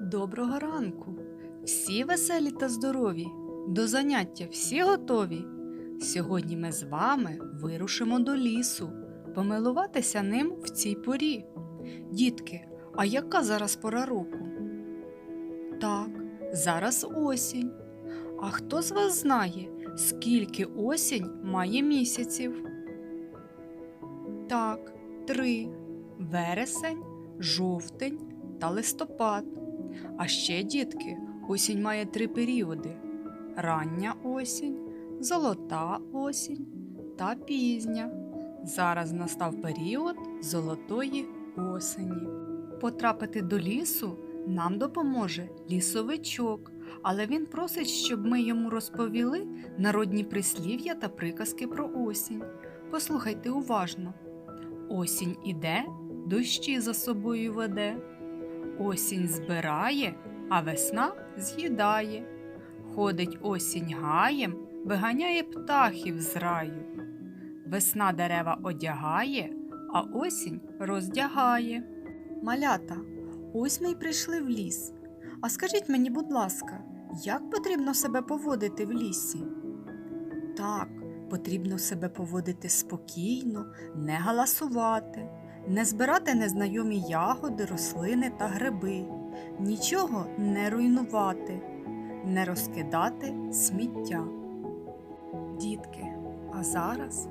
Доброго ранку! Всі веселі та здорові, до заняття всі готові. Сьогодні ми з вами вирушимо до лісу, помилуватися ним в цій порі. Дітки, а яка зараз пора року? Так, зараз осінь. А хто з вас знає, скільки осінь має місяців? Так, три вересень, жовтень та листопад. А ще, дітки, осінь має три періоди: рання осінь, золота осінь та пізня. Зараз настав період золотої осені. Потрапити до лісу нам допоможе лісовичок, але він просить, щоб ми йому розповіли народні прислів'я та приказки про осінь. Послухайте уважно. Осінь іде, дощі за собою веде. Осінь збирає, а весна з'їдає. Ходить осінь гаєм, виганяє птахів з раю. Весна дерева одягає, а осінь роздягає. Малята, ось ми й прийшли в ліс. А скажіть мені, будь ласка, як потрібно себе поводити в лісі? Так, потрібно себе поводити спокійно, не галасувати, не збирати незнайомі ягоди, рослини та гриби, нічого не руйнувати, не розкидати сміття. Дітки, а зараз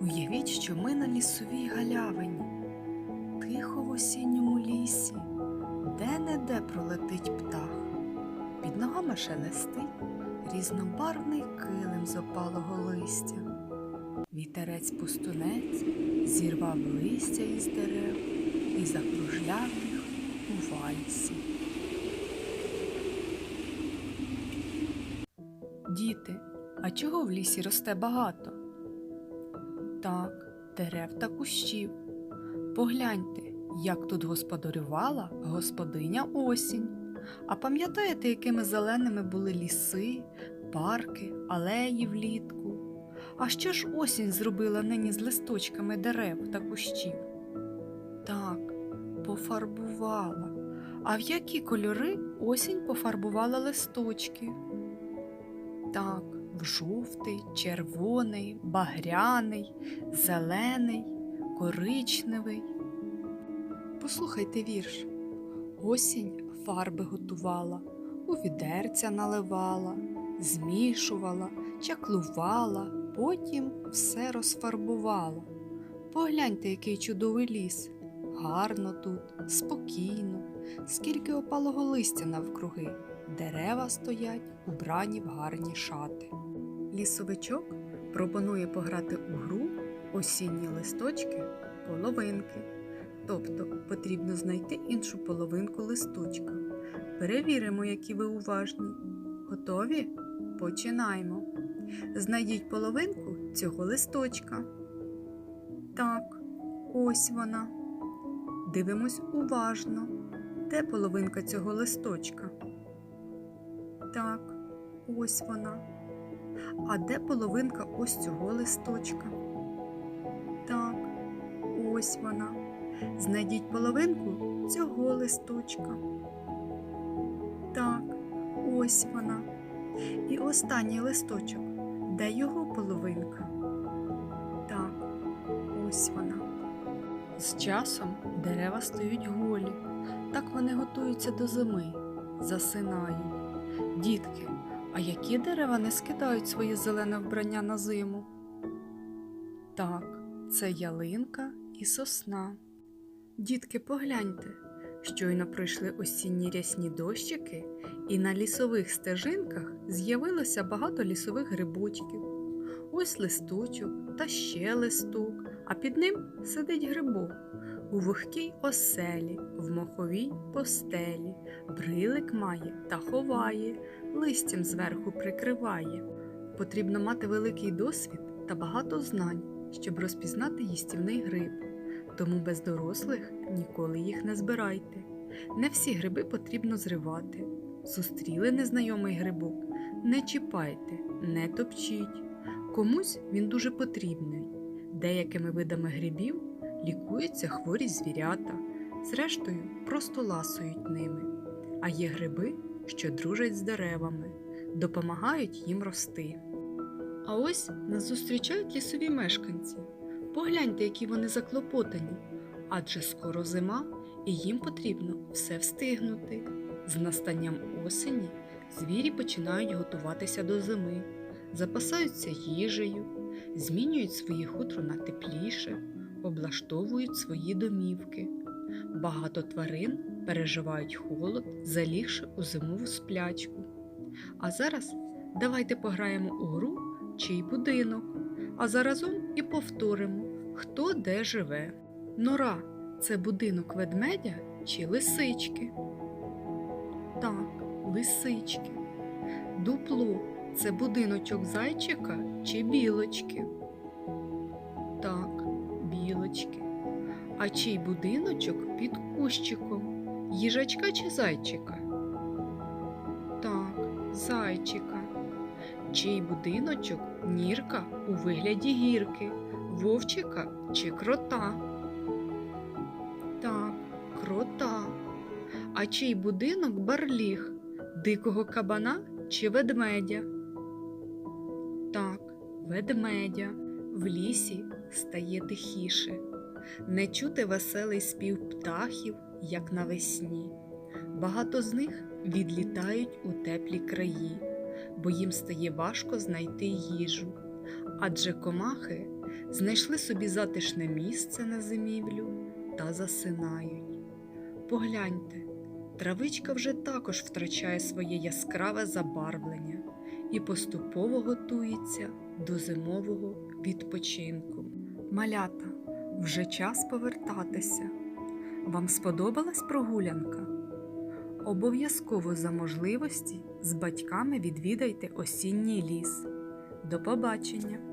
уявіть, що ми на лісовій галявині, тихо в осінньому лісі, де-не-де пролетить птах, під ногами шелестить різнобарвний килим з опалого листя. Вітерець пустунець зірвав листя із дерев і закружляв їх у вальсі. Діти, а чого в лісі росте багато? Так, дерев та кущів. Погляньте, як тут господарювала господиня осінь. А пам'ятаєте, якими зеленими були ліси, парки, алеї влітку? А що ж осінь зробила нині з листочками дерев та кущів? Так, пофарбувала. А в які кольори осінь пофарбувала листочки? Так, в жовтий, червоний, багряний, зелений, коричневий. Послухайте вірш. Осінь фарби готувала, у відерця наливала, змішувала, чаклувала, потім все розфарбувала. Погляньте, який чудовий ліс. Гарно тут, спокійно, скільки опалого листя навкруги, дерева стоять, убрані в гарні шати. Лісовичок пропонує пограти у гру осінні листочки половинки. Тобто потрібно знайти іншу половинку листочка. Перевіримо, які ви уважні. Готові? Починаємо. Знайдіть половинку цього листочка. Так, ось вона. Дивимось уважно. Де половинка цього листочка? Так, ось вона. А де половинка ось цього листочка? Так, ось вона. Знайдіть половинку цього листочка. Так, ось вона. І останній листочок. Де його половинка? Так, ось вона. З часом дерева стають голі. Так вони готуються до зими, засинають. Дітки, а які дерева не скидають своє зелене вбрання на зиму? Так, це ялинка і сосна. Дітки, погляньте, щойно пройшли осінні рясні дощики, і на лісових стежинках з'явилося багато лісових грибочків. Ось листочок та ще листок, а під ним сидить грибок. У вогкій оселі, в моховій постелі, брилик має та ховає, листям зверху прикриває. Потрібно мати великий досвід та багато знань, щоб розпізнати їстівний гриб. Тому без дорослих ніколи їх не збирайте. Не всі гриби потрібно зривати. Зустріли незнайомий грибок, не чіпайте, не топчіть. Комусь він дуже потрібний. Деякими видами грибів лікуються хворі звірята, зрештою, просто ласують ними. А є гриби, що дружать з деревами, допомагають їм рости. А ось нас зустрічають лісові мешканці. Погляньте, які вони заклопотані, адже скоро зима, і їм потрібно все встигнути. З настанням осені звірі починають готуватися до зими, запасаються їжею, змінюють своє хутро на тепліше, облаштовують свої домівки. Багато тварин переживають холод, залігши у зимову сплячку. А зараз давайте пограємо у гру чий будинок, а заразом і повторимо, хто де живе. Нора це будинок ведмедя чи лисички? Так, лисички. Дупло це будиночок зайчика чи білочки? Так, білочки. А чий будиночок під кущиком? Їжачка чи зайчика? Так, зайчика. Чий будиночок нірка у вигляді гірки, вовчика чи крота? Так, крота. А чий будинок барліг, дикого кабана чи ведмедя? Так, ведмедя. В лісі стає тихіше. Не чути веселий спів птахів, як навесні. Багато з них відлітають у теплі краї, бо їм стає важко знайти їжу. Адже комахи знайшли собі затишне місце на зимівлю та засинають. Погляньте, травичка вже також втрачає своє яскраве забарвлення і поступово готується до зимового відпочинку. Малята, вже час повертатися. Вам сподобалась прогулянка? Обов'язково за можливості з батьками відвідайте осінній ліс. До побачення!